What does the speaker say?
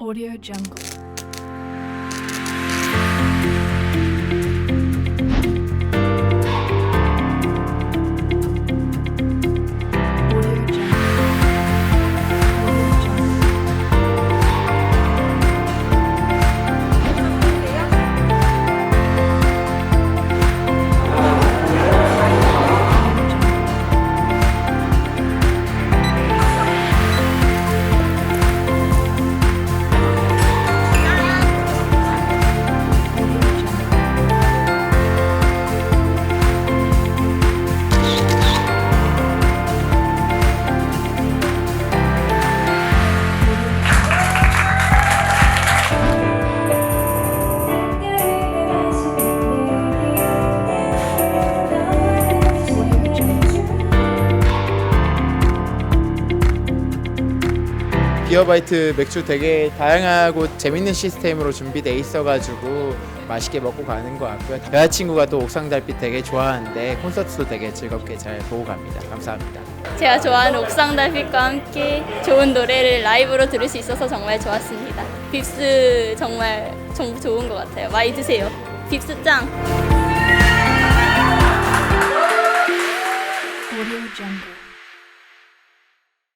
Audio Jungle. 기어바이트 맥주 되게 다양하고 재밌는 시스템으로 준비돼 있어가지고 맛있게 먹고 가는 것 같고요. 여자친구가 또 옥상 달빛 되게 좋아하는데 콘서트도 되게 즐겁게 잘 보고 갑니다. 감사합니다. 제가 좋아하는 옥상 달빛과 함께 좋은 노래를 라이브로 들을 수 있어서 정말 좋았습니다. 빕스 정말 좋은 것 같아요. 많이 드세요. 빕스 짱!